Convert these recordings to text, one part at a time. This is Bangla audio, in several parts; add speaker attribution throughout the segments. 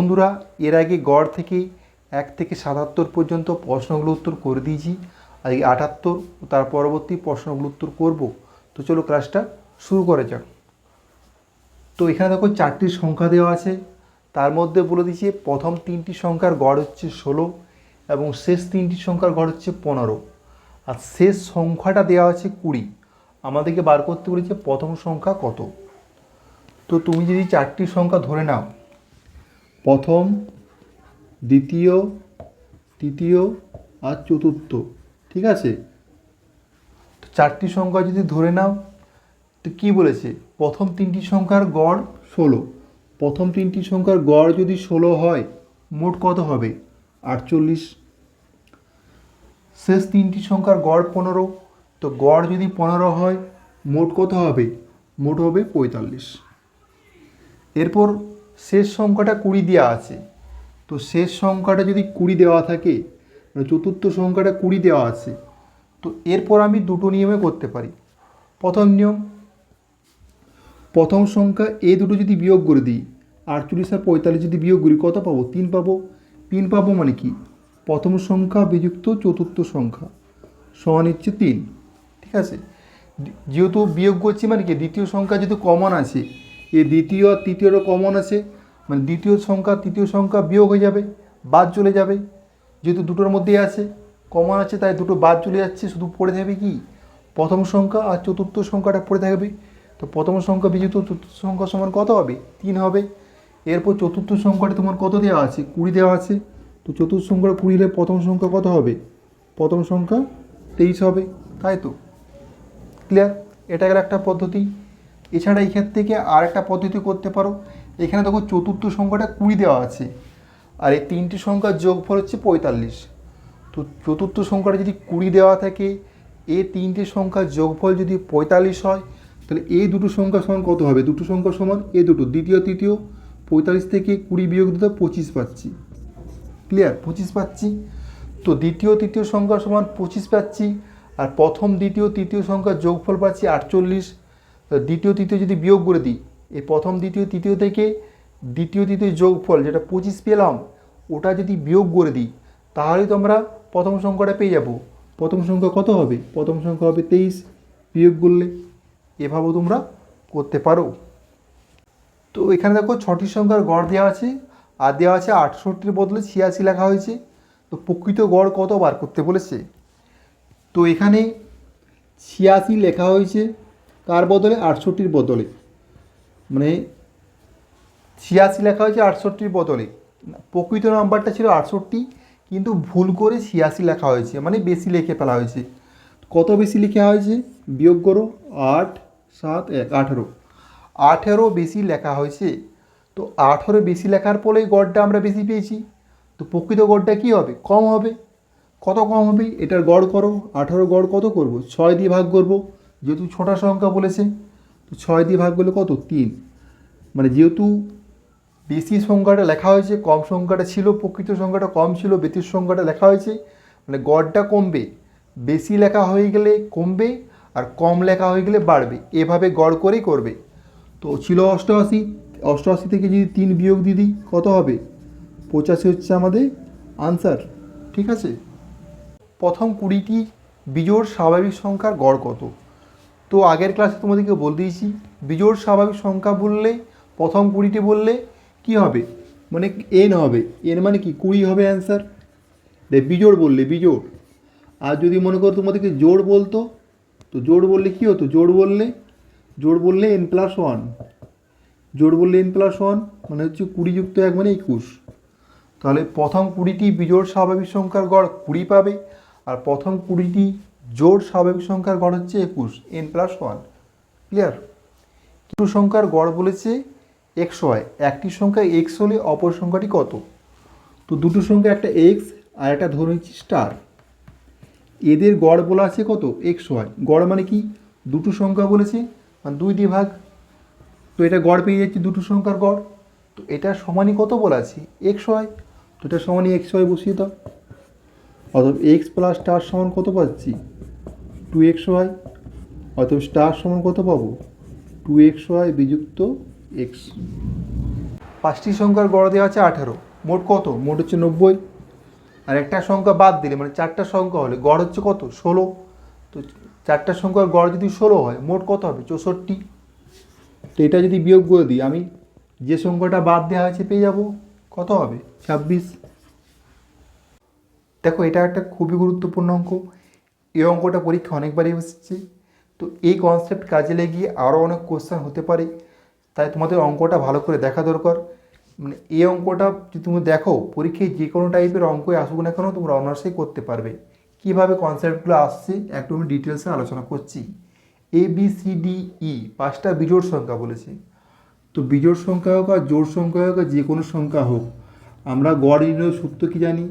Speaker 1: বন্ধুরা এর আগে গড় থেকে এক থেকে সাতাত্তর পর্যন্ত প্রশ্নগুলো উত্তর করে দিয়েছি আজকে আটাত্তর তার পরবর্তী প্রশ্নগুলো উত্তর করব তো চলো ক্লাসটা শুরু করা যাক তো এখানে দেখো চারটি সংখ্যা দেওয়া আছে তার মধ্যে বলে দিচ্ছে প্রথম তিনটি সংখ্যার গড় হচ্ছে ষোলো এবং শেষ তিনটি সংখ্যার গড় হচ্ছে পনেরো আর শেষ সংখ্যাটা দেওয়া আছে কুড়ি আমাদেরকে বার করতে বলেছে প্রথম সংখ্যা কত তো তুমি যদি চারটি সংখ্যা ধরে নাও প্রথম দ্বিতীয় তৃতীয় আর চতুর্থ ঠিক আছে চারটি সংখ্যা যদি ধরে নাও তো কী বলেছে প্রথম তিনটি সংখ্যার গড় ষোলো প্রথম তিনটি সংখ্যার গড় যদি ষোলো হয় মোট কত হবে আটচল্লিশ শেষ তিনটি সংখ্যার গড় পনেরো তো গড় যদি পনেরো হয় মোট কত হবে মোট হবে পঁয়তাল্লিশ এরপর শেষ সংখ্যাটা কুড়ি দেওয়া আছে তো শেষ সংখ্যাটা যদি কুড়ি দেওয়া থাকে মানে চতুর্থ সংখ্যাটা কুড়ি দেওয়া আছে তো এরপর আমি দুটো নিয়মে করতে পারি প্রথম নিয়ম প্রথম সংখ্যা এ দুটো যদি বিয়োগ করে দিই আটচল্লিশ আর পঁয়তাল্লিশ যদি বিয়োগ করি কত পাবো তিন পাবো তিন পাবো মানে কি প্রথম সংখ্যা বিযুক্ত চতুর্থ সংখ্যা সমান হচ্ছে তিন ঠিক আছে যেহেতু বিয়োগ করছি মানে কি দ্বিতীয় সংখ্যা যেহেতু কমন আছে এ দ্বিতীয় আর তৃতীয়টা কমন আছে মানে দ্বিতীয় সংখ্যা তৃতীয় সংখ্যা বিয়োগ হয়ে যাবে বাদ চলে যাবে যেহেতু দুটোর মধ্যেই আছে কমন আছে তাই দুটো বাদ চলে যাচ্ছে শুধু পড়ে থাকবে কি প্রথম সংখ্যা আর চতুর্থ সংখ্যাটা পড়ে থাকবে তো প্রথম সংখ্যা বিজিত চতুর্থ সংখ্যা সমান কত হবে তিন হবে এরপর চতুর্থ সংখ্যাটা তোমার কত দেওয়া আছে কুড়ি দেওয়া আছে তো চতুর্থ সংখ্যা কুড়ি হলে প্রথম সংখ্যা কত হবে প্রথম সংখ্যা তেইশ হবে তাই তো ক্লিয়ার এটা গেল একটা পদ্ধতি এছাড়া এই ক্ষেত্রে থেকে আর একটা পদ্ধতি করতে পারো এখানে দেখো চতুর্থ সংখ্যাটা কুড়ি দেওয়া আছে আর এই তিনটি সংখ্যার যোগফল হচ্ছে পঁয়তাল্লিশ তো চতুর্থ সংখ্যাটা যদি কুড়ি দেওয়া থাকে এ তিনটে সংখ্যার যোগফল যদি পঁয়তাল্লিশ হয় তাহলে এ দুটো সংখ্যা সমান কত হবে দুটো সংখ্যা সমান এ দুটো দ্বিতীয় তৃতীয় পঁয়তাল্লিশ থেকে কুড়ি বিয়োগ দিতে পঁচিশ পাচ্ছি ক্লিয়ার পঁচিশ পাচ্ছি তো দ্বিতীয় তৃতীয় সংখ্যা সমান পঁচিশ পাচ্ছি আর প্রথম দ্বিতীয় তৃতীয় সংখ্যার যোগফল পাচ্ছি আটচল্লিশ দ্বিতীয় তৃতীয় যদি বিয়োগ করে দিই এই প্রথম দ্বিতীয় তৃতীয় থেকে দ্বিতীয় তৃতীয় যোগফল যেটা পঁচিশ পেলাম ওটা যদি বিয়োগ করে দিই তাহলে তো আমরা প্রথম সংখ্যাটা পেয়ে যাব প্রথম সংখ্যা কত হবে প্রথম সংখ্যা হবে তেইশ বিয়োগ করলে এভাবেও তোমরা করতে পারো তো এখানে দেখো ছটি সংখ্যার গড় দেওয়া আছে আর দেওয়া আছে আটষট্টির বদলে ছিয়াশি লেখা হয়েছে তো প্রকৃত গড় কত বার করতে বলেছে তো এখানে ছিয়াশি লেখা হয়েছে তার বদলে আটষট্টির বদলে মানে ছিয়াশি লেখা হয়েছে আটষট্টির বদলে প্রকৃত নাম্বারটা ছিল আটষট্টি কিন্তু ভুল করে ছিয়াশি লেখা হয়েছে মানে বেশি লিখে ফেলা হয়েছে কত বেশি লেখা হয়েছে বিয়োগ করো আট সাত এক আঠেরো আঠেরো বেশি লেখা হয়েছে তো আঠেরো বেশি লেখার ফলে গড়টা আমরা বেশি পেয়েছি তো প্রকৃত গড়টা কী হবে কম হবে কত কম হবে এটার গড় করো আঠারো গড় কত করব ছয় দিয়ে ভাগ করব যেহেতু ছোটা সংখ্যা বলেছে তো ছয় দিয়ে ভাগ করলে কত তিন মানে যেহেতু বেশি সংখ্যাটা লেখা হয়েছে কম সংখ্যাটা ছিল প্রকৃত সংখ্যাটা কম ছিল বেতির সংখ্যাটা লেখা হয়েছে মানে গড়টা কমবে বেশি লেখা হয়ে গেলে কমবে আর কম লেখা হয়ে গেলে বাড়বে এভাবে গড় করেই করবে তো ছিল অষ্টআশি অষ্টআশি থেকে যদি তিন বিয়োগ দিদি কত হবে পঁচাশি হচ্ছে আমাদের আনসার ঠিক আছে প্রথম কুড়িটি বিজোড় স্বাভাবিক সংখ্যার গড় কত তো আগের ক্লাসে তোমাদেরকে বল দিয়েছি বিজোড় স্বাভাবিক সংখ্যা বললে প্রথম কুড়িটি বললে কি হবে মানে এন হবে এন মানে কি কুড়ি হবে অ্যান্সার বিজোড় বললে বিজোড় আর যদি মনে করো তোমাদেরকে জোড় বলতো তো জোড় বললে কী হতো জোড় বললে জোড় বললে এন প্লাস ওয়ান জোড় বললে এন প্লাস ওয়ান মানে হচ্ছে কুড়ি যুক্ত এক মানে একুশ তাহলে প্রথম কুড়িটি বিজোড় স্বাভাবিক সংখ্যার গড় কুড়ি পাবে আর প্রথম কুড়িটি জোড় স্বাভাবিক সংখ্যার গড় হচ্ছে একুশ এন প্লাস ওয়ান ক্লিয়ার কিছু সংখ্যার গড় বলেছে এক্স হয় একটি সংখ্যা এক্স হলে অপর সংখ্যাটি কত তো দুটো সংখ্যা একটা এক্স আর একটা ধরে নিচ্ছি স্টার এদের গড় বলা আছে কত এক্স হয় গড় মানে কি দুটো সংখ্যা বলেছে মানে দুই দিয়ে ভাগ তো এটা গড় পেয়ে যাচ্ছে দুটো সংখ্যার গড় তো এটা সমানই কত বলা আছে এক্স হয় তো এটা সমানই এক্স হয় বসিয়ে দাও অর্থাৎ এক্স প্লাস স্টার সমান কত পাচ্ছি টু এক্স ওয়াই অথবা স্টার সমান কত পাবো টু এক্স ওয়াই বিযুক্ত এক্স পাঁচটি সংখ্যার গড় দেওয়া আছে আঠারো মোট কত মোট হচ্ছে নব্বই আর একটা সংখ্যা বাদ দিলে মানে চারটা সংখ্যা হলে গড় হচ্ছে কত ষোলো তো চারটা সংখ্যার গড় যদি ষোলো হয় মোট কত হবে চৌষট্টি তো এটা যদি বিয়োগ করে দিই আমি যে সংখ্যাটা বাদ দেওয়া হয়েছে পেয়ে যাব কত হবে ছাব্বিশ দেখো এটা একটা খুবই গুরুত্বপূর্ণ অঙ্ক এই অঙ্কটা পরীক্ষা অনেকবারই এসেছে তো এই কনসেপ্ট কাজে লেগিয়ে আরও অনেক কোশ্চেন হতে পারে তাই তোমাদের অঙ্কটা ভালো করে দেখা দরকার মানে এই অঙ্কটা যদি তুমি দেখো পরীক্ষায় যে কোনো টাইপের অঙ্কই আসুক না কেন তোমরা অনার্সে করতে পারবে কীভাবে কনসেপ্টগুলো আসছে একটু আমি ডিটেলসে আলোচনা করছি A B C D E পাঁচটা বিজোড় সংখ্যা বলেছে তো বিজোড় সংখ্যা হোক আর জোড় সংখ্যা হোক আর যে কোনো সংখ্যা হোক আমরা গড় নির্ণয় সূত্র কী জানি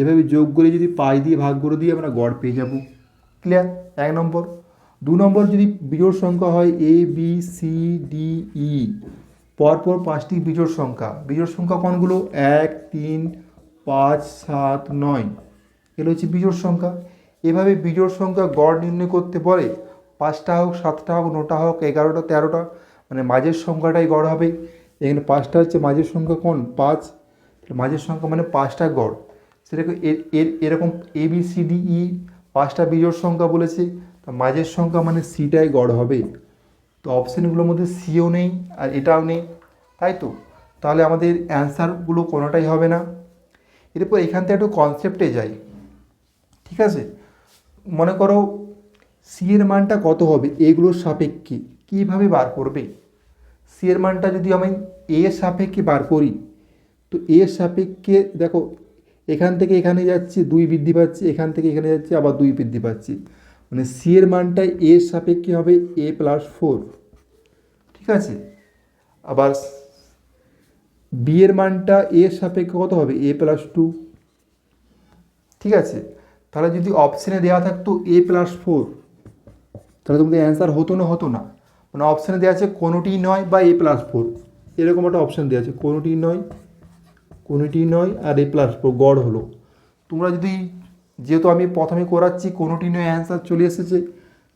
Speaker 1: এভাবে যোগ করে যদি পাঁচ দিয়ে ভাগ করে দিয়ে আমরা গড় পেয়ে যাব ক্লিয়ার এক নম্বর দু নম্বর যদি বিজোড় সংখ্যা হয় A B C D E পরপর পাঁচটি বিজোড় সংখ্যা বিজোড় সংখ্যা কোনগুলো এক তিন পাঁচ সাত নয় এগুলো হচ্ছে বিজোড় সংখ্যা এভাবে বিজোড় সংখ্যা গড় নির্ণয় করতে পারে পাঁচটা হোক সাতটা হোক নটা হোক এগারোটা তেরোটা মানে মাঝের সংখ্যাটাই গড় হবে এখানে পাঁচটা হচ্ছে মাঝের সংখ্যা কোন পাঁচ মাঝের সংখ্যা মানে পাঁচটা গড় সেটাকে এর এর এরকম A B C D E পাঁচটা বিজোর সংখ্যা বলেছে তা মাঝের সংখ্যা মানে সিটাই গড় হবে তো অপশানগুলোর মধ্যে সিও নেই আর এটাও নেই তাই তো তাহলে আমাদের অ্যান্সারগুলো কোনোটাই হবে না এরপর এখান থেকে একটু কনসেপ্টে যাই ঠিক আছে মনে করো সি এর মানটা কত হবে এগুলোর সাপেক্ষে কীভাবে বার করবে সি এর মানটা যদি আমি এ এর সাপেক্ষে বার করি তো এ এর সাপেক্ষে দেখো এখান থেকে এখানে যাচ্ছি দুই বৃদ্ধি পাচ্ছি এখান থেকে এখানে যাচ্ছি আবার দুই বৃদ্ধি পাচ্ছি মানে সি এর মানটা এর সাপেক্ষে হবে এ প্লাস ফোর ঠিক আছে আবার বি এর মানটা এর সাপেক্ষে কত হবে এ প্লাস টু ঠিক আছে তাহলে যদি অপশানে দেওয়া থাকতো এ প্লাস ফোর তাহলে তোমাদের অ্যান্সার হতো না হতো না মানে অপশানে দেওয়া আছে কোনোটি নয় বা এ প্লাস ফোর এরকম একটা অপশান দেওয়া আছে কোনোটি নয় কোনোটি নয় আর এ প্লাস গড় হলো তোমরা যদি যেহেতু আমি প্রথমে করাচ্ছি কোনোটি নয় অ্যান্সার চলে এসেছে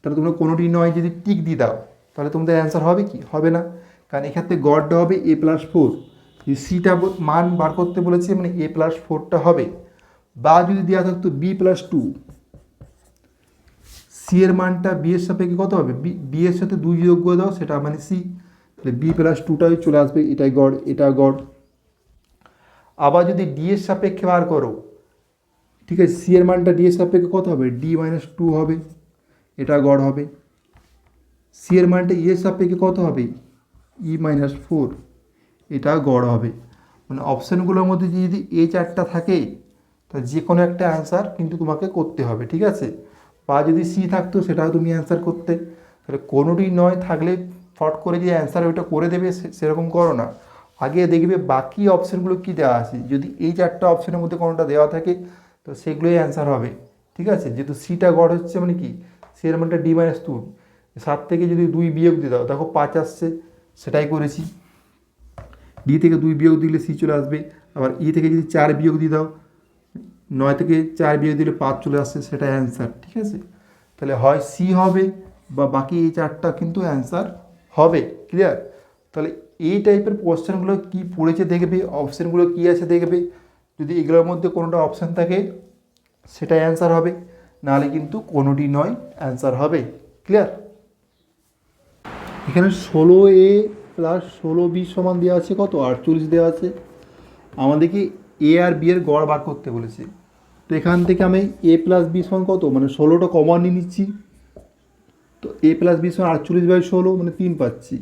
Speaker 1: তাহলে তোমরা কোনোটি নয় যদি টিক দিয়ে দাও তাহলে তোমাদের অ্যান্সার হবে কি হবে না কারণ এক্ষেত্রে গড়টা হবে এ প্লাস ফোর যদি সিটা মান বার করতে বলেছে মানে এ প্লাস ফোরটা হবে বা যদি দেওয়া থাকতো বি প্লাস টু সি এর মানটা বি এর সাপেক্ষে কত হবে বি এর সাথে দুই যোগ্য দাও সেটা মানে সি তাহলে বি প্লাস টুটাই চলে আসবে এটাই গড় এটা গড় আবার যদি ডি এর সাপেক্ষে বার করো ঠিক আছে সি এর মানটা ডি এর সাপেক্ষে কত হবে ডি মাইনাস টু হবে এটা গড় হবে সি এর মানটা ই e এর সাপেক্ষে কত হবে ই মাইনাস ফোর এটা গড় হবে মানে অপশানগুলোর মধ্যে যদি এ চারটা থাকে তা যে কোনো একটা অ্যান্সার কিন্তু তোমাকে করতে হবে ঠিক আছে বা যদি সি থাকতো সেটাও তুমি অ্যান্সার করতে তাহলে কোনোটি নয় থাকলে ফট করে যে অ্যান্সার ওইটা করে দেবে সেরকম করো না আগে দেখবে বাকি অপশানগুলো কি দেওয়া আছে যদি এই চারটা অপশানের মধ্যে কোনোটা দেওয়া থাকে তো সেগুলোই অ্যান্সার হবে ঠিক আছে যেহেতু সিটা গড় হচ্ছে মানে কি সি এর মানটা ডি মাইনাস টু সাত থেকে যদি দুই বিয়োগ দিয়ে দাও দেখো পাঁচ আসছে সেটাই করেছি ডি থেকে দুই বিয়োগ দিলে সি চলে আসবে আবার ই e থেকে যদি চার বিয়োগ দিয়ে দাও নয় থেকে চার বিয়োগ দিলে পাঁচ চলে আসছে সেটাই অ্যান্সার ঠিক আছে তাহলে হয় সি হবে বা বাকি এই চারটা কিন্তু অ্যান্সার হবে ক্লিয়ার তাহলে এই টাইপের কোশ্চেনগুলো কী পড়েছে দেখবে অপশানগুলো কী আছে দেখবে যদি এগুলোর মধ্যে কোনোটা অপশান থাকে সেটাই অ্যান্সার হবে নাহলে কিন্তু কোনোটি নয় অ্যান্সার হবে ক্লিয়ার এখানে ষোলো এ প্লাস ষোলো বি সমান দেওয়া আছে কত আটচল্লিশ দেওয়া আছে আমাদেরকে এ আর বি এর গড় বার করতে বলেছে তো এখান থেকে আমি এ প্লাস বি সমান কত মানে ষোলোটা কমন নিয়ে নিচ্ছি তো এ প্লাস বি সমান আটচল্লিশ বাই ষোলো মানে তিন পাচ্ছি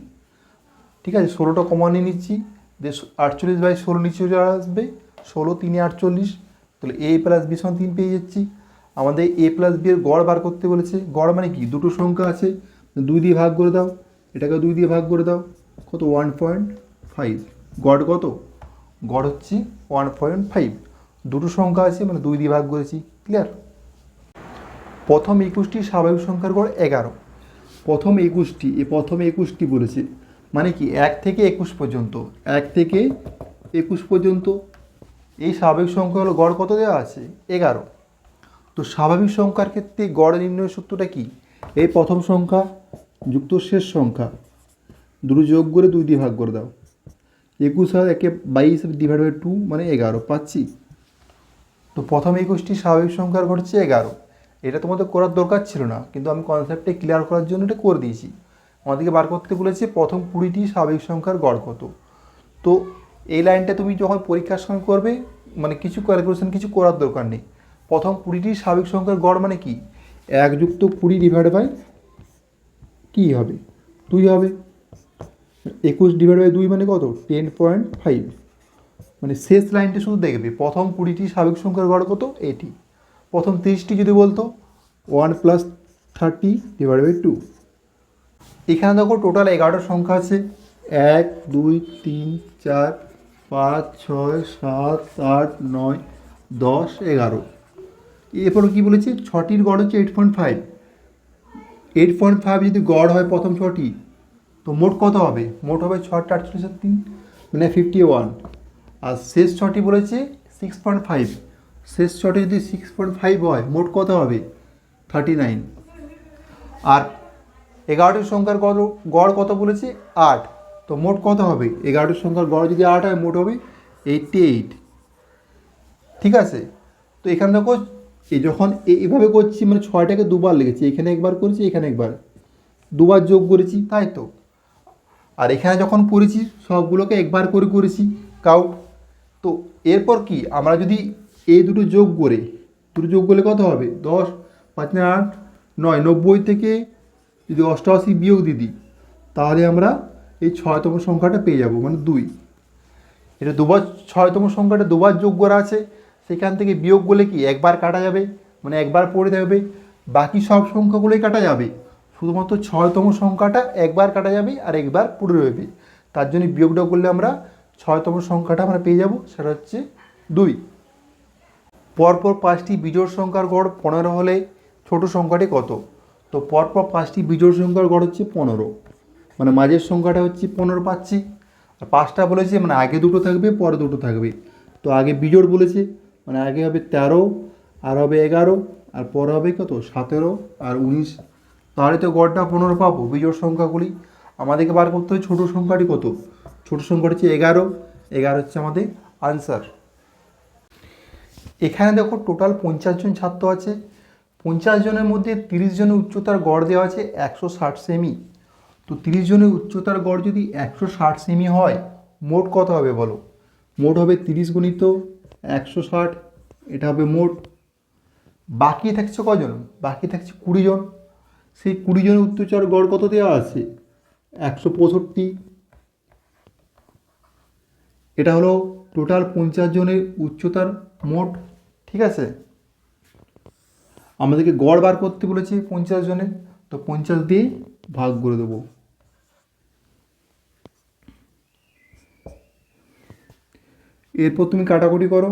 Speaker 1: ঠিক আছে ষোলোটা কমানে নিচ্ছি যে আটচল্লিশ বাই ষোলো নিচে আসবে ষোলো তিনে আটচল্লিশ তাহলে এ প্লাস বি সমান তিন পেয়ে যাচ্ছি আমাদের এ প্লাস বি এর গড় বার করতে বলেছে গড় মানে কি দুটো সংখ্যা আছে দুই দিয়ে ভাগ করে দাও এটাকে দুই দিয়ে ভাগ করে দাও কত ওয়ান পয়েন্ট ফাইভ গড় কত গড় হচ্ছে ওয়ান পয়েন্ট ফাইভ দুটো সংখ্যা আছে মানে দুই দিয়ে ভাগ করেছি ক্লিয়ার প্রথম একুশটি স্বাভাবিক সংখ্যার গড় এগারো প্রথম একুশটি এ প্রথম একুশটি বলেছে মানে কি এক থেকে একুশ পর্যন্ত এক থেকে একুশ পর্যন্ত এই স্বাভাবিক সংখ্যা হলো গড় কত দেওয়া আছে এগারো তো স্বাভাবিক সংখ্যার ক্ষেত্রে গড় নির্ণয় সূত্রটা কি এই প্রথম সংখ্যা যুক্ত শেষ সংখ্যা দুটো যোগ করে দুই দিয়ে ভাগ করে দাও একুশ আর একে বাইশ ডিভাইড বাই টু মানে এগারো পাচ্ছি তো প্রথম একুশটি স্বাভাবিক সংখ্যা ঘটছে এগারো এটা তোমাদের করার দরকার ছিল না কিন্তু আমি কনসেপ্টে ক্লিয়ার করার জন্য এটা করে দিয়েছি আমাদেরকে বার করতে বলেছে প্রথম কুড়িটি স্বাভাবিক সংখ্যার গড় কত তো এই লাইনটা তুমি যখন পরীক্ষার সময় করবে মানে কিছু ক্যালকুলেশন কিছু করার দরকার নেই প্রথম কুড়িটি স্বাভাবিক সংখ্যার গড় মানে কি এক যুক্ত কুড়ি ডিভাইড বাই কী হবে দুই হবে একুশ ডিভাইড বাই দুই মানে কত টেন পয়েন্ট ফাইভ মানে শেষ লাইনটা শুধু দেখবে প্রথম কুড়িটি স্বাভাবিক সংখ্যার গড় কত এটি প্রথম তিরিশটি যদি বলতো one plus thirty divide by two এখানে দেখো টোটাল এগারোটা সংখ্যা আছে এক দুই তিন চার পাঁচ ছয় সাত আট নয় দশ এগারো এরপর কী বলেছে ছটির গড় হচ্ছে eight point five eight point five যদি গড় হয় প্রথম ছটি তো মোট কত হবে মোট হবে ছটা আটচল্লিশ তিন মানে ফিফটি ওয়ান আর শেষ ছটি বলেছে সিক্স পয়েন্ট ফাইভ শেষ ছটি যদি সিক্স পয়েন্ট ফাইভ হয় মোট কত হবে থার্টি নাইন আর এগারোটির সংখ্যার কত গড় কত বলেছি আট তো মোট কত হবে এগারোটির সংখ্যার গড় যদি আট হয় মোট হবে এইটটি এইট ঠিক আছে তো এখান দেখো এই যখন এইভাবে করছি মানে ছয়টাকে দুবার লেগেছি এখানে একবার করেছি এখানে একবার দুবার যোগ করেছি তাই তো আর এখানে যখন করেছি সবগুলোকে একবার করে করেছি কাউট তো এরপর কি আমরা যদি এই দুটো যোগ করে দুটো যোগ করলে কত হবে দশ পাঁচ আট নয় নব্বই থেকে যদি অষ্টআশি বিয়োগ দিদি তাহলে আমরা এই ছয়তম সংখ্যাটা পেয়ে যাব মানে দুই এটা দুবার ছয়তম সংখ্যাটা দুবার যোগ করা আছে সেখান থেকে বিয়োগ করলে কি একবার কাটা যাবে মানে একবার পড়ে থাকবে বাকি সব সংখ্যাগুলোই কাটা যাবে শুধুমাত্র ছয়তম সংখ্যাটা একবার কাটা যাবে আর একবার পড়ে রয়েবে তার জন্য বিয়োগটা করলে আমরা ছয়তম সংখ্যাটা আমরা পেয়ে যাব সেটা হচ্ছে দুই পরপর পাঁচটি বিজোড় সংখ্যার গড় পনেরো হলে ছোট সংখ্যাটি কত তো পরপর পাঁচটি বিজোড় সংখ্যার গড় হচ্ছে পনেরো মানে মাঝের সংখ্যাটা হচ্ছে পনেরো পাচ্ছি আর পাঁচটা বলেছে মানে আগে দুটো থাকবে পরে দুটো থাকবে তো আগে বিজোড় বলেছে মানে আগে হবে তেরো আর হবে এগারো আর পরে হবে কত সতেরো আর উনিশ তাহলে তো গড়টা পনেরো পাবো বিজোড় সংখ্যাগুলি আমাদেরকে বার করতে হবে ছোটো সংখ্যাটি কত ছোটো সংখ্যাটি হচ্ছে এগারো এগারো হচ্ছে আমাদের আনসার এখানে দেখো টোটাল পঞ্চাশ জন ছাত্র আছে পঞ্চাশ জনের মধ্যে তিরিশ জনের উচ্চতার গড় দেওয়া আছে একশো ষাট সেমি তো তিরিশ জনের উচ্চতার গড় যদি একশো ষাট সেমি হয় মোট কত হবে বলো মোট হবে তিরিশ গুণিত একশো ষাট এটা হবে মোট বাকি থাকছে কজন বাকি থাকছে কুড়ি জন সেই কুড়ি জনের উচ্চতার গড় কত দেওয়া আছে একশো পঁয়ষট্টি এটা হলো টোটাল পঞ্চাশ জনের উচ্চতার মোট ঠিক আছে আমাদেরকে গড় বার করতে বলেছে পঞ্চাশ জনের তো পঞ্চাশ দিয়ে ভাগ করে দেবো এরপর তুমি কাটাকুটি করো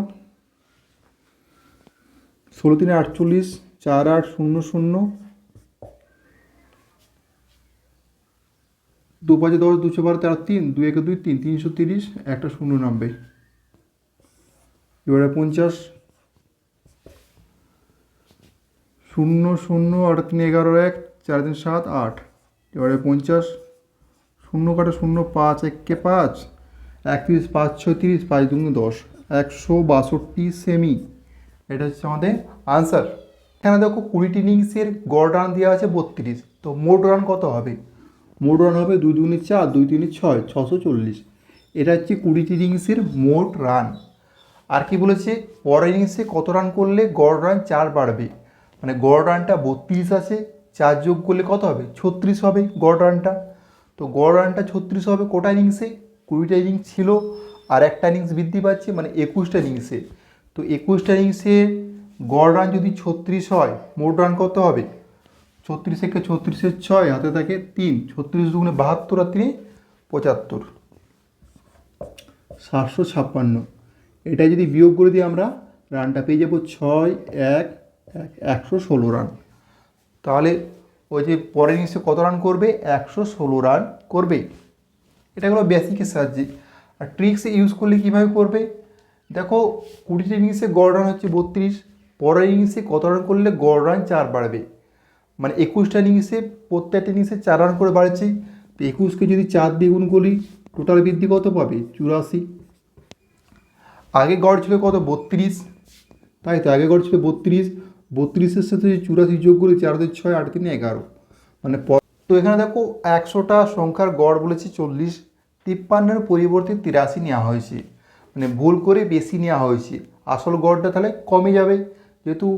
Speaker 1: ষোলো তিন আটচল্লিশ চার আট শূন্য শূন্য দু পাঁচে দশ দুশো বারো তেরো তিন দু একে দুই তিন তিনশো তিরিশ একটা শূন্য নব্বই এবারে পঞ্চাশ শূন্য শূন্য আট তিন এগারো এক চার তিন সাত আট এবারে পঞ্চাশ শূন্য কাটা শূন্য পাঁচ এককে পাঁচ একত্রিশ পাঁচ ছত্রিশ পাঁচ দু দশ একশো বাষট্টি সেমি এটা হচ্ছে আমাদের আনসার এখানে দেখো কুড়িটি ইনিংসের গড় রান দেওয়া আছে বত্রিশ তো মোট রান কত হবে মোট রান হবে দুই দুগুণে চার দুই তিন ছয় ছশো চল্লিশ এটা হচ্ছে কুড়িটি ইনিংসের মোট রান আর কি বলেছে পরের ইনিংসে কত রান করলে গড় রান চার বাড়বে মানে গড় রানটা বত্রিশ আছে চার যোগ করলে কত হবে ছত্রিশ হবে গড় রানটা তো গড় রানটা ছত্রিশ হবে কোটা ইনিংসে কুড়িটা ইনিংস ছিল আর একটা ইনিংস বৃদ্ধি পাচ্ছে মানে একুশটা ইনিংসে তো একুশটা ইনিংসে গড় রান যদি ছত্রিশ হয় মোট রান কত হবে ছত্রিশ একে ছত্রিশের ছয় হাতে থাকে তিন ছত্রিশ দুগুণে বাহাত্তর আর তিনে পঁচাত্তর সাতশো ছাপ্পান্ন এটা যদি বিয়োগ করে দিই আমরা রানটা পেয়ে যাবো ছয় এক একশো ষোলো রান তাহলে ওই যে পরের ইনিংসে কত রান করবে একশো ষোলো রান করবে এটা হলো বেসিকের সাহায্যে আর ট্রিক্স ইউজ করলে কীভাবে করবে দেখো কুড়িটি ইনিংসে গড় রান হচ্ছে বত্রিশ পরের ইনিংসে কত রান করলে গড় রান চার বাড়বে মানে একুশটা ইনিংসে প্রত্যেকটা ইনিংসে চার রান করে বাড়ছে তো একুশকে যদি চার দ্বিগুণ করি টোটাল বৃদ্ধি কত পাবে চুরাশি আগে গড় ছিল কত বত্রিশ তাই তো আগে গড় ছিল বত্রিশ বত্রিশের সাথে চুরাশি যোগ করে চার দুই ছয় আট তিন এগারো মানে তো এখানে দেখো একশোটা সংখ্যার গড় বলেছে চল্লিশ তিপ্পান্নের পরিবর্তে তিরাশি নেওয়া হয়েছে মানে ভুল করে বেশি নেওয়া হয়েছে আসল গড়টা তাহলে কমে যাবে যেহেতু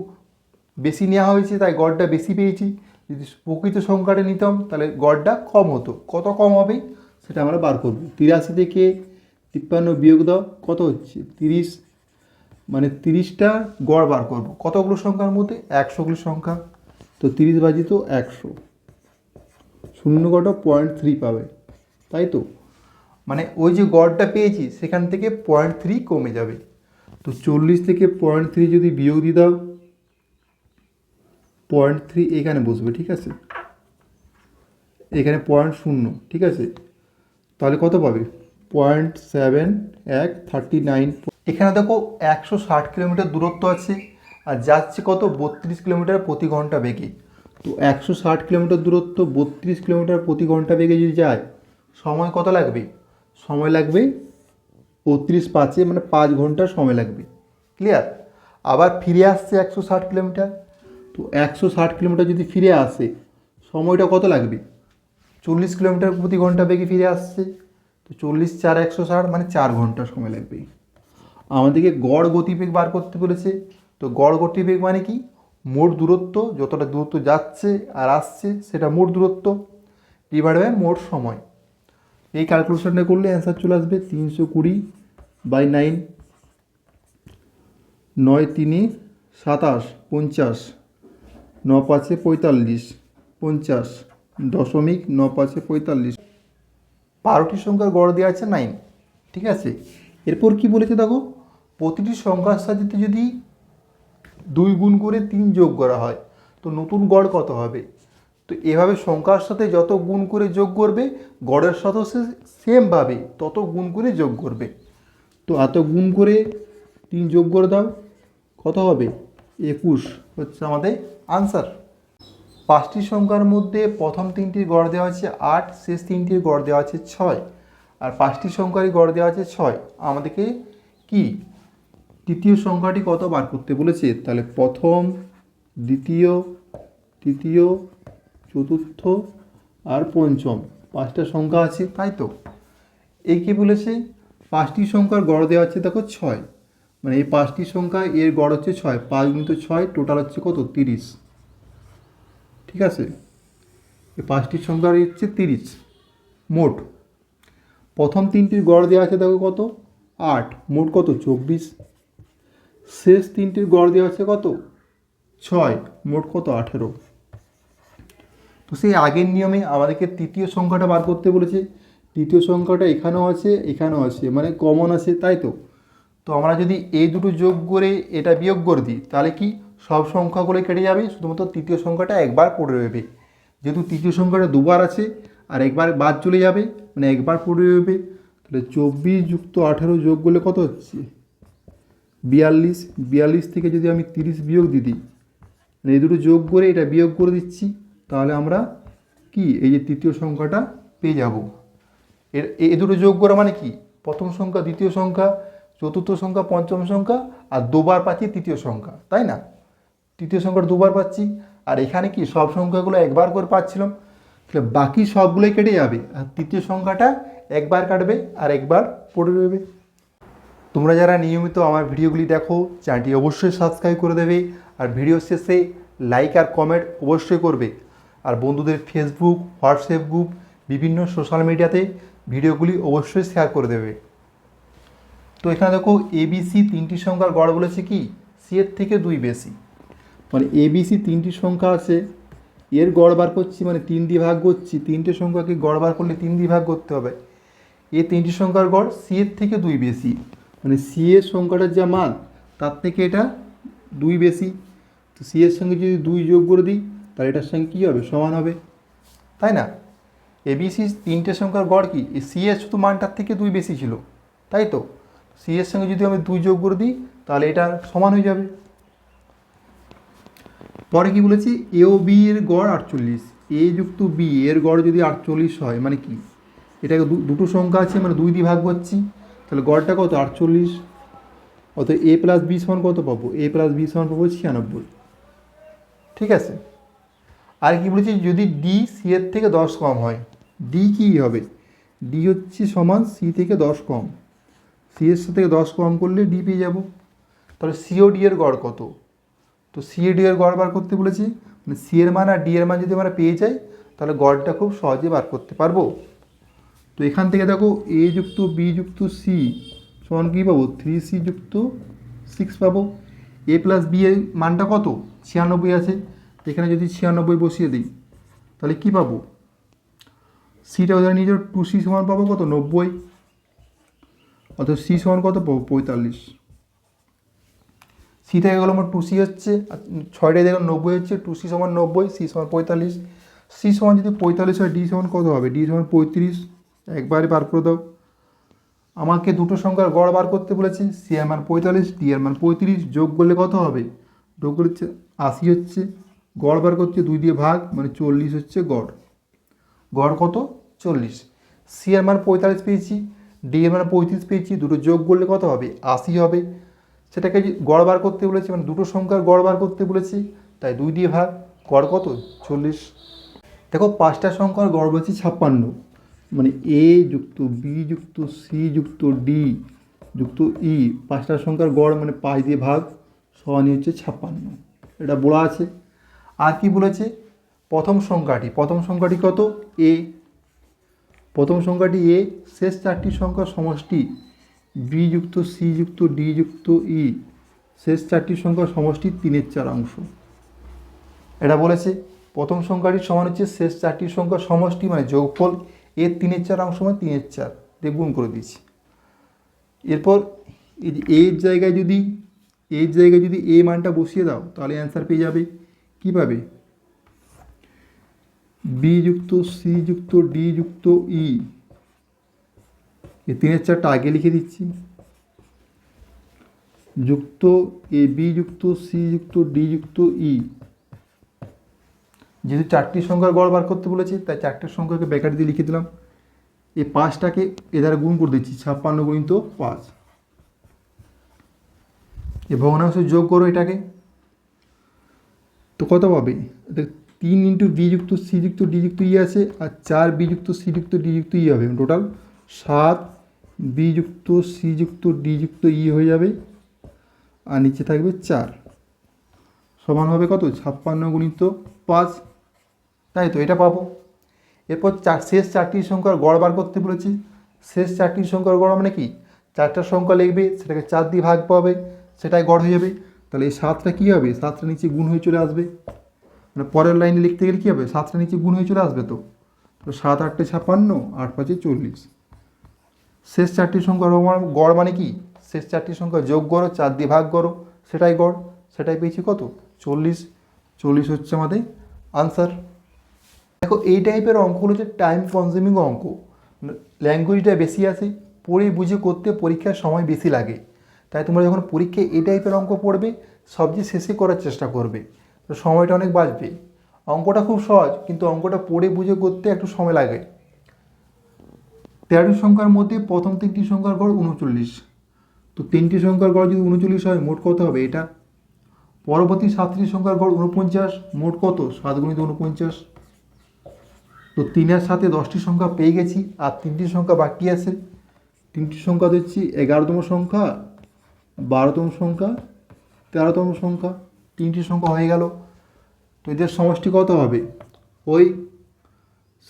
Speaker 1: বেশি নেওয়া হয়েছে তাই গড়টা বেশি পেয়েছি যদি প্রকৃত সংখ্যাটা নিতাম তাহলে গড়টা কম হতো কত কম হবে সেটা আমরা বার করব তিরাশি থেকে তিপ্পান্ন বিয়োগ দাও কত হচ্ছে তিরিশ মানে তিরিশটা গড় বার করব কতগুলো সংখ্যার মধ্যে একশোগুলো সংখ্যা তো তিরিশ বাজিত একশো শূন্য গড়টা পয়েন্ট থ্রি পাবে তাই তো মানে ওই যে গড়টা পেয়েছি সেখান থেকে পয়েন্ট থ্রি কমে যাবে তো চল্লিশ থেকে পয়েন্ট থ্রি যদি বিয়োগ দিয়ে দাও পয়েন্ট থ্রি এখানে বসবে ঠিক আছে এখানে পয়েন্ট শূন্য ঠিক আছে তাহলে কত পাবে পয়েন্ট সেভেন এক থার্টি নাইন এখানে দেখো একশো ষাট কিলোমিটার দূরত্ব আছে আর যাচ্ছে কত বত্রিশ কিলোমিটার প্রতি ঘন্টা বেগে তো একশো ষাট কিলোমিটার দূরত্ব বত্রিশ কিলোমিটার প্রতি ঘন্টা বেগে যদি যায় সময় কত লাগবে সময় লাগবে বত্রিশ পাঁচে মানে পাঁচ ঘন্টা সময় লাগবে ক্লিয়ার আবার ফিরে আসছে একশো ষাট কিলোমিটার তো একশো ষাট কিলোমিটার যদি ফিরে আসে সময়টা কত লাগবে চল্লিশ কিলোমিটার প্রতি ঘন্টা বেগে ফিরে আসছে তো চল্লিশ চার একশো ষাট মানে চার ঘন্টা সময় লাগবে আমাদেরকে গড় গতিবেগ বার করতে বলেছে তো গড় গতিবেগ মানে কি মোট দূরত্ব যতটা দূরত্ব যাচ্ছে আর আসছে সেটা মোট দূরত্ব ডিভাইড বাই মোট সময় এই ক্যালকুলেশনটা করলে অ্যান্সার চলে আসবে তিনশো কুড়ি বাই নাইন নয় তিনে সাতাশ পঞ্চাশ ন পাঁচে পঁয়তাল্লিশ পঞ্চাশ দশমিক ন পাঁচে পঁয়তাল্লিশ বারোটি সংখ্যার গড় দেওয়া আছে নাইন ঠিক আছে এরপর কি বলেছে দেখো প্রতিটি সংখ্যার সাথে যদি দুই গুণ করে তিন যোগ করা হয় তো নতুন গড় কত হবে তো এভাবে সংখ্যার সাথে যত গুণ করে যোগ করবে গড়ের সাথেও সে সেমভাবে তত গুণ করে যোগ করবে তো এত গুণ করে তিন যোগ করে দাও কত হবে একুশ হচ্ছে আমাদের আনসার পাঁচটি সংখ্যার মধ্যে প্রথম তিনটির গড় দেওয়া আছে আট শেষ তিনটির গড় দেওয়া আছে ছয় আর পাঁচটি সংখ্যারই গড় দেওয়া আছে ছয় আমাদেরকে কি তৃতীয় সংখ্যাটি কত বার করতে বলেছে তাহলে প্রথম দ্বিতীয় তৃতীয় চতুর্থ আর পঞ্চম পাঁচটা সংখ্যা আছে তাই তো একে বলেছে পাঁচটি সংখ্যার গড় দেওয়া হচ্ছে দেখো ছয় মানে এই পাঁচটি সংখ্যা এর গড় হচ্ছে ছয় পাঁচ গুণিত ছয় টোটাল হচ্ছে কত তিরিশ ঠিক আছে এই পাঁচটি সংখ্যা হচ্ছে তিরিশ মোট প্রথম তিনটির গড় দেওয়া আছে দেখো কত আট মোট কত চব্বিশ শেষ তিনটির গড় দেওয়া হচ্ছে কত ছয় মোট কত আঠেরো তো সেই আগের নিয়মে আমাদেরকে তৃতীয় সংখ্যাটা বার করতে বলেছে তৃতীয় সংখ্যাটা এখানেও আছে এখানেও আছে মানে কমন আছে তাই তো তো আমরা যদি এই দুটো যোগ করে এটা বিয়োগ করে দিই তাহলে কি সব সংখ্যাগুলো কেটে যাবে শুধুমাত্র তৃতীয় সংখ্যাটা একবার পড়ে রয়েবে যেহেতু তৃতীয় সংখ্যাটা দুবার আছে আর একবার বাদ চলে যাবে মানে একবার পড়ে রয়েবে তাহলে চব্বিশ যুক্ত আঠেরো যোগ করলে কত হচ্ছে বিয়াল্লিশ বিয়াল্লিশ থেকে যদি আমি তিরিশ বিয়োগ দিয়ে দিই মানে এই দুটো যোগ করে এটা বিয়োগ করে দিচ্ছি তাহলে আমরা কি এই যে তৃতীয় সংখ্যাটা পেয়ে যাব এর এই দুটো যোগ করা মানে কি প্রথম সংখ্যা দ্বিতীয় সংখ্যা চতুর্থ সংখ্যা পঞ্চম সংখ্যা আর দুবার পাচ্ছি তৃতীয় সংখ্যা তাই না তৃতীয় সংখ্যা দুবার পাচ্ছি আর এখানে কি সব সংখ্যাগুলো একবার করে পাচ্ছিলাম তাহলে বাকি সবগুলোই কেটে যাবে আর তৃতীয় সংখ্যাটা একবার কাটবে আর একবার পড়ে রবে তোমরা যারা নিয়মিত আমার ভিডিওগুলি দেখো চ্যানেলটি অবশ্যই সাবস্ক্রাইব করে দেবে আর ভিডিও শেষে লাইক আর কমেন্ট অবশ্যই করবে আর বন্ধুদের ফেসবুক হোয়াটসঅ্যাপ গ্রুপ বিভিন্ন সোশ্যাল মিডিয়াতে ভিডিওগুলি অবশ্যই শেয়ার করে দেবে তো এখানে দেখো এবিসি তিনটি সংখ্যার গড় বলেছে কি সি এর থেকে দুই বেশি মানে এবিসি তিনটি সংখ্যা আছে এর গড় বার করছি মানে তিন দিয়ে ভাগ করছি তিনটে সংখ্যাকে গড় বার করলে তিন দিয়ে ভাগ করতে হবে এ তিনটি সংখ্যার গড় সি এর থেকে দুই বেশি মানে সি এর সংখ্যাটার যা মান তার থেকে এটা দুই বেশি তো সি এর সঙ্গে যদি দুই যোগ করে দিই তাহলে এটার সঙ্গে কী হবে সমান হবে তাই না এবিসি তিনটে সংখ্যার গড় কি সি এর শুধু মানটার থেকে দুই বেশি ছিল তাই তো সি এর সঙ্গে যদি আমি দুই যোগ করে দিই তাহলে এটা সমান হয়ে যাবে পরে কি বলেছি এ ও বি এর গড় আটচল্লিশ এ যুক্ত বি এর গড় যদি আটচল্লিশ হয় মানে কি এটাকে দুটো সংখ্যা আছে মানে দুই দিয়ে ভাগ করছি তাহলে গড়টা কত আটচল্লিশ অত এ প্লাস বি সমান কত পাবো এ প্লাস বি সমান পাবো ছিয়ানব্বই ঠিক আছে আর কি বলেছি যদি ডি সি এর থেকে দশ কম হয় ডি কি হবে ডি হচ্ছে সমান সি থেকে দশ কম সি এর থেকে দশ কম করলে ডি পেয়ে যাবো তাহলে সিও ডি এর গড় কত তো সি এ ডি এর গড় বার করতে বলেছি মানে সি এর মান আর ডি এর মান যদি আমরা পেয়ে যাই তাহলে গড়টা খুব সহজে বার করতে পারবো তো এখান থেকে দেখো এ যুক্ত বি যুক্ত সি সমান কী পাবো থ্রি সি যুক্ত সিক্স পাবো এ প্লাস বি এর মানটা কত ছিয়ানব্বই আছে এখানে যদি ছিয়ানব্বই বসিয়ে দিই তাহলে কী পাবো সিটা ওদের নিজের টু সি সমান পাবো কত নব্বই অথবা সি সমান কত পাবো পঁয়তাল্লিশ সি থেকে গেল আমার টু সি হচ্ছে ছয়টায় দেখলাম নব্বই হচ্ছে টু সি সমান নব্বই সি সমান পঁয়তাল্লিশ সি সমান যদি পঁয়তাল্লিশ হয় ডি সমান কত হবে ডি সমান পঁয়ত্রিশ একবারই বার করে দাও আমাকে দুটো সংখ্যার গড় বার করতে বলেছে সি এর মান পঁয়তাল্লিশ ডি এর মান পঁয়ত্রিশ যোগ করলে কত হবে যোগ করলে আশি হচ্ছে গড় বার করছে দুই দিয়ে ভাগ মানে চল্লিশ হচ্ছে গড় গড় কত চল্লিশ সি এর মান পঁয়তাল্লিশ পেয়েছি ডি এর মান পঁয়ত্রিশ পেয়েছি দুটো যোগ করলে কত হবে আশি হবে সেটাকে গড় বার করতে বলেছে মানে দুটো সংখ্যার গড় বার করতে বলেছি তাই দুই দিয়ে ভাগ গড় কত চল্লিশ দেখো পাঁচটা সংখ্যার গড় বলছি ছাপ্পান্ন মানে এ যুক্ত বি যুক্ত সি যুক্ত ডি যুক্ত ই e, পাঁচটা সংখ্যার গড় মানে পাঁচ দিয়ে ভাগ সমানই হচ্ছে ছাপ্পান্ন এটা বলা আছে আর কি বলেছে প্রথম সংখ্যাটি প্রথম সংখ্যাটি কত এ প্রথম সংখ্যাটি এ শেষ চারটি সংখ্যার সমষ্টি বি যুক্ত সি যুক্ত ডি যুক্ত ই e, শেষ চারটি সংখ্যার সমষ্টি তিনের চার অংশ এটা বলেছে প্রথম সংখ্যাটি সমান হচ্ছে শেষ চারটি সংখ্যার সমষ্টি মানে যোগফল এর তিনের চার অংশ মানে তিনের চার দিয়ে গুণ করে দিয়েছি এরপর এই যে এর জায়গায় যদি এর জায়গায় যদি এ মানটা বসিয়ে দাও তাহলে অ্যান্সার পেয়ে যাবে কি পাবে বি যুক্ত সি যুক্ত ডি যুক্ত ই এ তিনের চারটা আগে লিখে দিচ্ছি যুক্ত এ বি যুক্ত সি যুক্ত ডি যুক্ত ই যেহেতু চারটি সংখ্যার গড় বার করতে বলেছে তাই চারটি সংখ্যাকে ব্যাকারি দিয়ে লিখে দিলাম এই পাঁচটাকে এ দ্বারা গুণ করে দিচ্ছি ছাপ্পান্ন গুণিত পাঁচ এ ভগ্নাংশ যোগ করো এটাকে তো কত পাবে তিন ইন্টু বি যুক্ত সি যুক্ত ডি যুক্ত ই আছে আর চার বি যুক্ত সি যুক্ত ডি যুক্ত ই হবে টোটাল সাত বি যুক্ত সি যুক্ত ডি যুক্ত ই হয়ে যাবে আর নিচে থাকবে চার সমান হবে কত ছাপ্পান্ন গুণিত পাঁচ তাই তো এটা পাবো এরপর চার শেষ চারটি সংখ্যার গড় বার করতে বলেছি শেষ চারটি সংখ্যার গড় মানে কি চারটা সংখ্যা লিখবে সেটাকে চার দিয়ে ভাগ পাবে সেটাই গড় হয়ে যাবে তাহলে এই সাতটা কী হবে সাতটা নিচে গুণ হয়ে চলে আসবে মানে পরের লাইনে লিখতে গেলে কী হবে সাতটা নিচে গুণ হয়ে চলে আসবে তো তো সাত আটটে ছাপ্পান্ন আট পাঁচে চল্লিশ শেষ চারটি সংখ্যা মানে- গড় মানে কি শেষ চারটি সংখ্যা যোগ করো চার দিয়ে ভাগ করো সেটাই গড় সেটাই পেয়েছি কত চল্লিশ চল্লিশ হচ্ছে আমাদের আনসার দেখো এই টাইপের অঙ্কগুলো হচ্ছে টাইম কনজিউমিং অঙ্ক ল্যাঙ্গুয়েজটা বেশি আছে পড়ে বুঝে করতে পরীক্ষার সময় বেশি লাগে তাই তোমরা যখন পরীক্ষায় এই টাইপের অঙ্ক পড়বে সবচেয়ে শেষে করার চেষ্টা করবে তো সময়টা অনেক বাঁচবে অঙ্কটা খুব সহজ কিন্তু অঙ্কটা পড়ে বুঝে করতে একটু সময় লাগে তেরোটি সংখ্যার মধ্যে প্রথম তিনটি সংখ্যার গড় উনচল্লিশ তো তিনটি সংখ্যার গড় যদি উনচল্লিশ হয় মোট কত হবে এটা পরবর্তী সাতটি সংখ্যার গড় উনপঞ্চাশ মোট কত সাত গুণিত উনপঞ্চাশ তো তিনের সাথে দশটি সংখ্যা পেয়ে গেছি আর তিনটি সংখ্যা বাকি আছে তিনটি সংখ্যা দিচ্ছি এগারোতম সংখ্যা বারোতম সংখ্যা তেরোতম সংখ্যা তিনটি সংখ্যা হয়ে গেল তো এদের সমষ্টি কত হবে ওই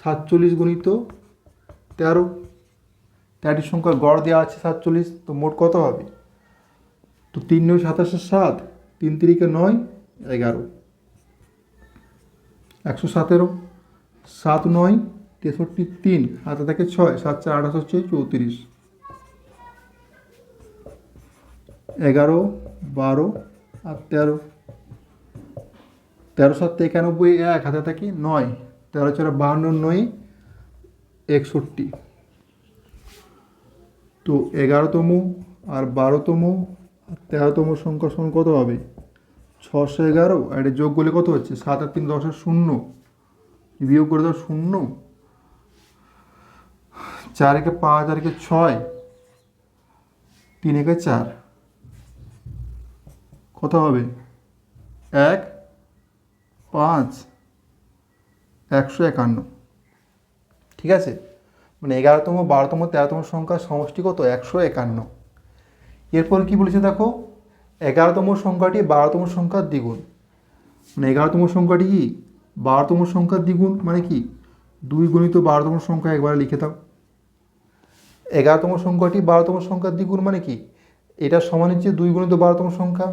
Speaker 1: সাতচল্লিশ গুণিত তেরো তেরোটি সংখ্যা গড় দেওয়া আছে সাতচল্লিশ তো মোট কত হবে তো তিন নয় সাতাশে সাত তিন তিরিকে নয় এগারো একশো সতেরো সাত নয় তেষট্টি তিন হাতে থাকে ছয় সাত চার আঠাশ হচ্ছে চৌত্রিশ এগারো বারো আর তেরো তেরো সাত একানব্বই এক হাতে থাকে নয় তেরো চার বাহান্ন নয় একষট্টি তো এগারোতম আর বারোতম আর তেরোতম সংখ্যা কত হবে ছশো এগারো আর এটা যোগ করলে কত হচ্ছে সাত আর তিন দশের শূন্য বিয়োগ করে দাও শূন্য চার একে পাঁচ আর একে ছয় তিন একে চার কত হবে এক পাঁচ একশো একান্ন ঠিক আছে মানে এগারোতম বারোতম তেরোতম সংখ্যার সমষ্টি কত একশো একান্ন এরপর কি বলেছে দেখো এগারোতম সংখ্যাটি বারোতম সংখ্যার দ্বিগুণ মানে এগারোতম সংখ্যাটি কি বারোতম সংখ্যার দ্বিগুণ মানে কি দুই গুণিত বারোতম সংখ্যা একবারে লিখে দাও এগারোতম সংখ্যাটি বারোতম সংখ্যার দ্বিগুণ মানে কি এটা সমান হচ্ছে দুই গুণিত বারোতম সংখ্যা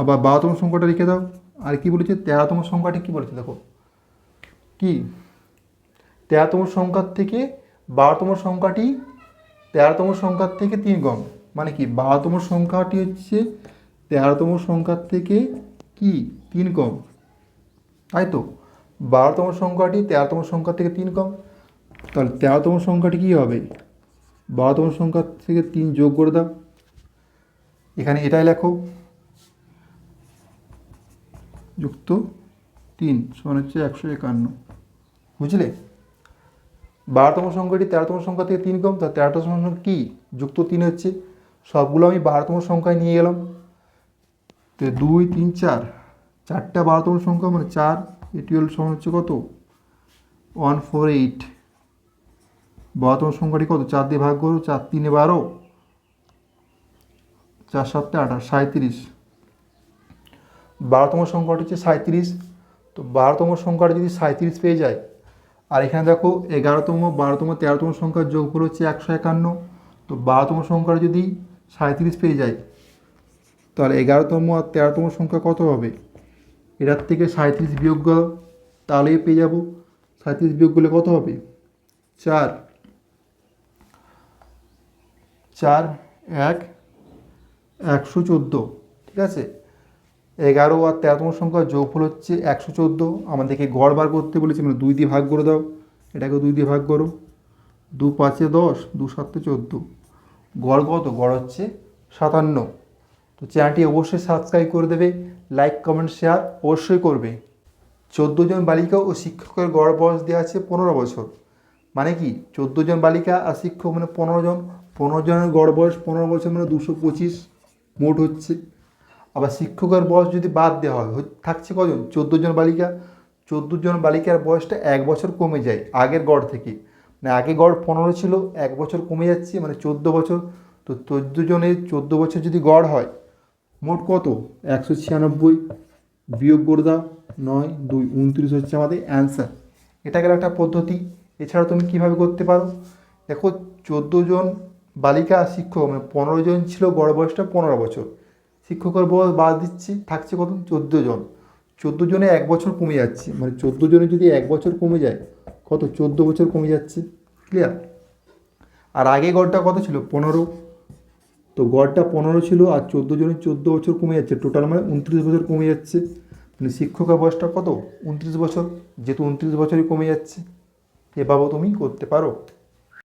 Speaker 1: আবার বারোতম সংখ্যাটা লিখে দাও আর কি বলেছে তেরোতম সংখ্যাটি কি বলেছে দেখো কি তেরোতম সংখ্যার থেকে বারোতম সংখ্যাটি তেরোতম সংখ্যার থেকে তিন গম মানে কি বারোতম সংখ্যাটি হচ্ছে তেরোতম সংখ্যার থেকে কি তিন কম তাই তো বারোতম সংখ্যাটি তেরোতম সংখ্যা থেকে তিন কম তাহলে তেরোতম সংখ্যাটি কী হবে বারোতম সংখ্যা থেকে তিন যোগ করে দাও এখানে এটাই লেখো যুক্ত তিন সমান হচ্ছে একশো একান্ন বুঝলে বারোতম সংখ্যাটি তেরোতম সংখ্যা থেকে তিন কম তা তেরোতম সংখ্যা কী যুক্ত তিন হচ্ছে সবগুলো আমি বারোতম সংখ্যায় নিয়ে গেলাম তো দুই তিন চার চারটা বারোতম সংখ্যা মানে চার এটি হল সমান হচ্ছে কত ওয়ান ফোর এইট বারোতম সংখ্যাটি কত চার দিয়ে ভাগ করো চার তিনে বারো চার সাতটা আঠাশ সাঁত্রিশ বারোতম সংখ্যাটি হচ্ছে সাঁত্রিশ তো বারোতম সংখ্যাটা যদি সাঁত্রিশ পেয়ে যায় আর এখানে দেখো এগারোতম বারোতম তেরোতম সংখ্যার যোগফল হচ্ছে একশো একান্ন তো বারোতম সংখ্যাটা যদি সাঁত্রিশ পেয়ে যায় তাহলে এগারোতম আর তেরোতম সংখ্যা কত হবে এটার থেকে সাঁত্রিশ বিয়োগ করো তাহলেই পেয়ে যাবো সাঁত্রিশ বিয়োগ করলে কত হবে চার চার এক একশো চোদ্দো ঠিক আছে এগারো আর তেরোতম সংখ্যার যোগফল হচ্ছে একশো চোদ্দো আমাদেরকে গড় বার করতে বলেছে মানে দুই দিয়ে ভাগ করে দাও এটাকে দুই দিয়ে ভাগ করো দু পাঁচে দশ দু সাতে চোদ্দো গড় কত গড় হচ্ছে সাতান্ন তো চ্যানেলটি অবশ্যই সাবস্ক্রাইব করে দেবে লাইক কমেন্ট শেয়ার অবশ্যই করবে চোদ্দো জন বালিকা ও শিক্ষকের গড় বয়স দেওয়া আছে পনেরো বছর মানে কি চোদ্দো জন বালিকা আর শিক্ষক মানে পনেরো জন পনেরো জনের গড় বয়স পনেরো বছর মানে দুশো পঁচিশ মোট হচ্ছে আবার শিক্ষকের বয়স যদি বাদ দেওয়া হয় থাকছে কজন চোদ্দো জন বালিকা চোদ্দো জন বালিকার বয়সটা এক বছর কমে যায় আগের গড় থেকে মানে আগে গড় পনেরো ছিল এক বছর কমে যাচ্ছে মানে চোদ্দো বছর তো চোদ্দো জনের চোদ্দো বছর যদি গড় হয় মোট কত একশো ছিয়ানব্বই বিয়োগ করে দাও নয় দুই উনত্রিশ হচ্ছে আমাদের অ্যান্সার এটা গেল একটা পদ্ধতি এছাড়া তুমি কিভাবে করতে পারো দেখো চোদ্দো জন বালিকা শিক্ষক মানে পনেরো জন ছিল গড় বয়সটা পনেরো বছর শিক্ষকের বয়স বাদ দিচ্ছি থাকছে কত চোদ্দো জন চোদ্দো জনে এক বছর কমে যাচ্ছে মানে চোদ্দো জনে যদি এক বছর কমে যায় কত চোদ্দো বছর কমে যাচ্ছে ক্লিয়ার আর আগে গড়টা কত ছিল পনেরো তো গড়টা পনেরো ছিল আর চোদ্দো জনের চোদ্দো বছর কমে যাচ্ছে টোটাল মানে উনত্রিশ বছর কমে যাচ্ছে মানে শিক্ষকের বয়সটা কত উনত্রিশ বছর যেহেতু উনত্রিশ বছরই কমে যাচ্ছে এ বাবা তুমি করতে পারো